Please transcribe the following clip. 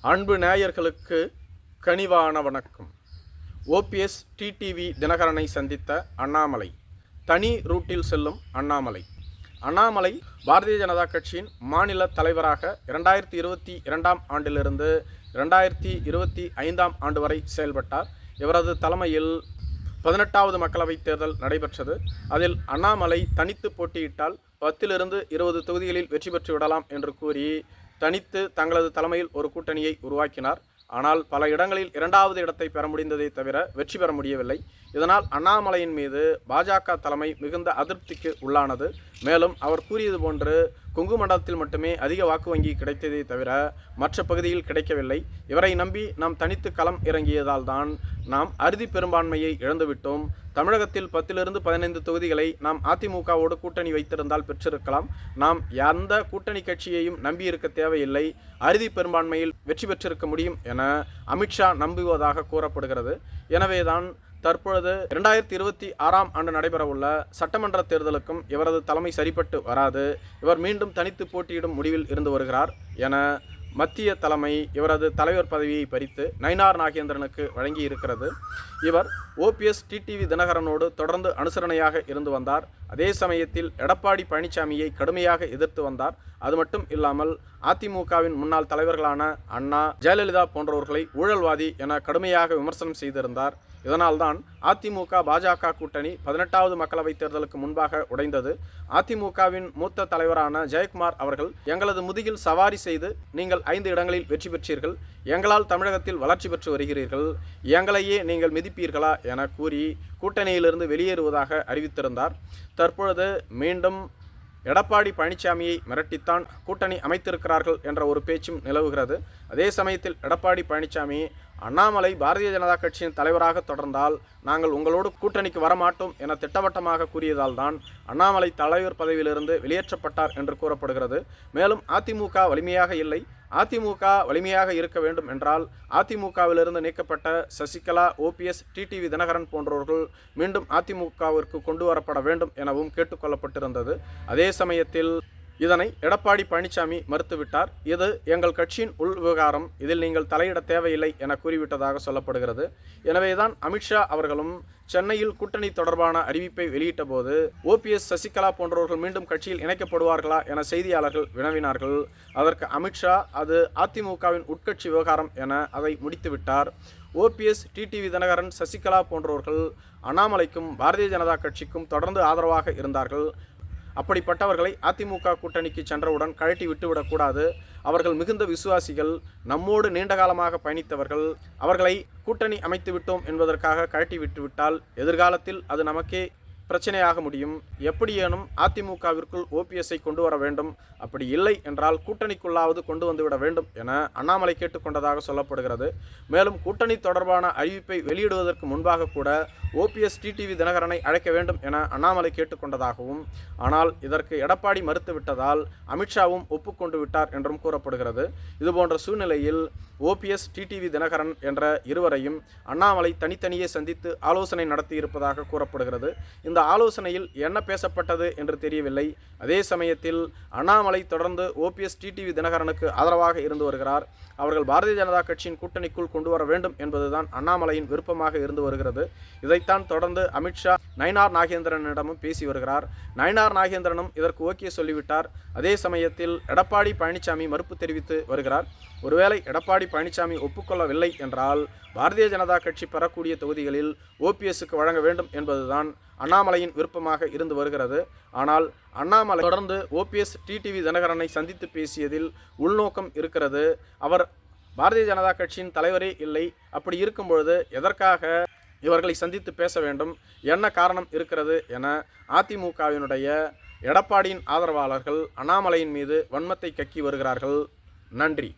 அன்பு நேயர்களுக்கு கனிவான வணக்கம். ஓபிஎஸ் டிடிவி தினகரனை சந்தித்த அண்ணாமலை. தனி ரூட்டில் செல்லும் அண்ணாமலை. அண்ணாமலை பாரதிய ஜனதா கட்சியின் மாநில தலைவராக இரண்டாயிரத்தி இருபத்தி இரண்டாம் ஆண்டிலிருந்து இரண்டாயிரத்தி இருபத்தி ஐந்தாம் ஆண்டு வரை செயல்பட்டார். இவரது தலைமையில் பதினெட்டாவது மக்களவைத் தேர்தல் நடைபெற்றது. அதில் அண்ணாமலை தனித்து போட்டியிட்டால் பத்திலிருந்து இருபது தொகுதிகளில் வெற்றி பெற்று விடலாம் என்று கூறி தனித்து தங்களது தலைமையில் ஒரு கூட்டணியை உருவாக்கினார். ஆனால் பல இடங்களில் இரண்டாவது இடத்தை பெற முடிந்ததை தவிர வெற்றி பெற முடியவில்லை. இதனால் அண்ணாமலையின் மீது பாஜக தலைமை மிகுந்த அதிருப்திக்கு உள்ளானது. மேலும் அவர் கூறியது போன்று கொங்கு மண்டலத்தில் மட்டுமே அதிக வாக்கு வங்கி கிடைத்ததை தவிர மற்ற பகுதியில் கிடைக்கவில்லை. இவரை நம்பி நாம் தனித்து களம் இறங்கியதால் தான் நாம் அறுதி பெரும்பான்மையை இழந்துவிட்டோம். தமிழகத்தில் பத்திலிருந்து பதினைந்து தொகுதிகளை நாம் அதிமுகவோடு கூட்டணி வைத்திருந்தால் பெற்றிருக்கலாம். நாம் எந்த கூட்டணி கட்சியையும் நம்பியிருக்க தேவையில்லை. அறுதி பெரும்பான்மையில் வெற்றி பெற்றிருக்க முடியும் என அமித்ஷா நம்புவதாக கூறப்படுகிறது. எனவேதான் தற்பொழுது இரண்டாயிரத்தி இருபத்தி ஆறாம் ஆண்டு நடைபெறவுள்ள சட்டமன்ற தேர்தலுக்கும் இவரது தலைமை சரிப்பட்டு வராது. இவர் மீண்டும் தனித்து போட்டியிடும் முடிவில் இருந்து வருகிறார் என மத்திய தலைமை இவரது தலைவர் பதவியை பறித்து நயினார் நாகேந்திரனுக்கு வழங்கி இருக்கிறது இவர் ஓபிஎஸ் டிடிவி தினகரனோடு தொடர்ந்து அனுசரணையாக இருந்து வந்தார். அதே சமயத்தில் எடப்பாடி பழனிசாமியை கடுமையாக எதிர்த்து வந்தார். அது மட்டும் இல்லாமல் அதிமுகவின் முன்னாள் தலைவர்களான அண்ணா ஜெயலலிதா போன்றவர்களை ஊழல்வாதி என கடுமையாக விமர்சனம் செய்திருந்தார். இதனால்தான் அதிமுக பாஜக கூட்டணி பதினெட்டாவது மக்களவைத் தேர்தலுக்கு முன்பாக உடைந்தது. அதிமுகவின் மூத்த தலைவரான ஜெயக்குமார் அவர்கள் எங்களது முதுகில் சவாரி செய்து நீங்கள் ஐந்து இடங்களில் வெற்றி பெற்றீர்கள். எங்களால் தமிழகத்தில் வளர்ச்சி பெற்று வருகிறீர்கள். எங்களையே நீங்கள் மிதிப்பீர்களா? என கூறி கூட்டணியிலிருந்து வெளியேறுவதாக அறிவித்திருந்தார். தற்பொழுது மீண்டும் எடப்பாடி பழனிசாமியை மிரட்டித்தான் கூட்டணி அமைத்திருக்கிறார்கள் என்ற ஒரு பேச்சும் நிலவுகிறது. அதே சமயத்தில் எடப்பாடி பழனிசாமி அண்ணாமலை பாரதிய ஜனதா கட்சியின் தலைவராக தொடர்ந்தால் நாங்கள் உங்களோடு கூட்டணிக்கு வரமாட்டோம் என திட்டவட்டமாக கூறியதால் தான் அண்ணாமலை தலைவர் பதவியிலிருந்து வெளியேற்றப்பட்டார் என்று கூறப்படுகிறது. மேலும் அதிமுக வலிமையாக இல்லை. அதிமுக வலிமையாக இருக்க வேண்டும் என்றால் அதிமுகவிலிருந்து நீக்கப்பட்ட சசிகலா ஓபிஎஸ் டிடிவி தினகரன் போன்றவர்கள் மீண்டும் அதிமுகவிற்கு கொண்டு வரப்பட வேண்டும் எனவும் கேட்டுக்கொள்ளப்பட்டிருந்தது. அதே சமயத்தில் இதனை எடப்பாடி பழனிசாமி மறுத்துவிட்டார். இது எங்கள் கட்சியின் உள் விவகாரம். இதில் நீங்கள் தலையிட தேவையில்லை என கூறிவிட்டதாக சொல்லப்படுகிறது. எனவேதான் அமித்ஷா அவர்களும் சென்னையில் கூட்டணி தொடர்பான அறிவிப்பை வெளியிட்ட போது ஓபிஎஸ் சசிகலா போன்றவர்கள் மீண்டும் கட்சியில் இணைக்கப்படுவார்களா என செய்தியாளர்கள் வினவினார்கள். அதற்கு அமித்ஷா அது அதிமுகவின் உட்கட்சி விவகாரம் என அதை முடித்துவிட்டார். ஓபிஎஸ் டிடிவி தினகரன் சசிகலா போன்றவர்கள் அண்ணாமலைக்கும் பாரதிய ஜனதா கட்சிக்கும் தொடர்ந்து ஆதரவாக இருந்தார்கள். அப்படிப்பட்டவர்களை அதிமுக கூட்டணிக்கு சென்றவுடன் கழட்டி விட்டுவிடக்கூடாது. அவர்கள் மிகுந்த விசுவாசிகள் நம்மோடு நீண்ட காலமாக பயணித்தவர்கள் அவர்களை கூட்டணி அமைத்து விட்டோம் என்பதற்காக கழட்டி விட்டுவிட்டால் எதிர்காலத்தில் அது நமக்கே பிரச்சனையாக முடியும். எப்படியேனும் அதிமுகவிற்குள் ஓபிஎஸ்ஐ கொண்டு வர வேண்டும். அப்படி இல்லை என்றால் கூட்டணிக்குள்ளாவது கொண்டு வந்துவிட வேண்டும் என அண்ணாமலை கேட்டுக்கொண்டதாக சொல்லப்படுகிறது. மேலும் கூட்டணி தொடர்பான அறிவிப்பை வெளியிடுவதற்கு முன்பாக கூட ஓபிஎஸ் டிடிவி தினகரனை அழைக்க வேண்டும் என அண்ணாமலை கேட்டுக்கொண்டதாகவும் ஆனால் இதற்கு எடப்பாடி மறுத்துவிட்டதால் அமித்ஷாவும் ஒப்புக்கொண்டு விட்டார் என்றும் கூறப்படுகிறது. இதுபோன்ற சூழ்நிலையில் ஓபிஎஸ் டிடிவி தினகரன் என்ற இருவரையும் அண்ணாமலை தனித்தனியே சந்தித்து ஆலோசனை நடத்தியிருப்பதாக கூறப்படுகிறது. இந்த ஆலோசனையில் என்ன பேசப்பட்டது என்று தெரியவில்லை. அதே சமயத்தில் அண்ணாமலை தொடர்ந்து ஓபிஎஸ் டிடிவி தினகரனுக்கு ஆதரவாக இருந்து வருகிறார். அவர்கள் பாரதிய ஜனதா கட்சியின் கூட்டணிக்குள் கொண்டு வர வேண்டும் என்பதுதான் அண்ணாமலையின் விருப்பமாக இருந்து வருகிறது. இதைத்தான் தொடர்ந்து அமித்ஷா நயினார் நாகேந்திரனிடமும் பேசி வருகிறார். நயினார் நாகேந்திரனும் இதற்கு ஓகே சொல்லிவிட்டார். அதே சமயத்தில் எடப்பாடி பழனிசாமி மறுப்பு தெரிவித்து வருகிறார். ஒருவேளை எடப்பாடி பழனிசாமி ஒப்புக்கொள்ளவில்லை என்றால் பாரதிய ஜனதா கட்சி பெறக்கூடிய தொகுதிகளில் ஓபிஎஸ்க்கு வழங்க வேண்டும் என்பதுதான் அண்ணாமலையின் விருப்பமாக இருந்து வருகிறது. ஆனால் அண்ணாமலை தொடர்ந்து ஓபிஎஸ் டிடிவி தினகரனை சந்தித்து பேசியதில் உள்நோக்கம் இருக்கிறது. அவர் பாரதிய ஜனதா கட்சியின் தலைவரே இல்லை. அப்படி இருக்கும்பொழுது எதற்காக இவர்களை சந்தித்து பேச வேண்டும்? என்ன காரணம் இருக்கிறது என அதிமுகவினுடைய எடப்பாடியின் ஆதரவாளர்கள் அண்ணாமலையின் மீது வன்மத்தை கக்கி வருகிறார்கள். நன்றி.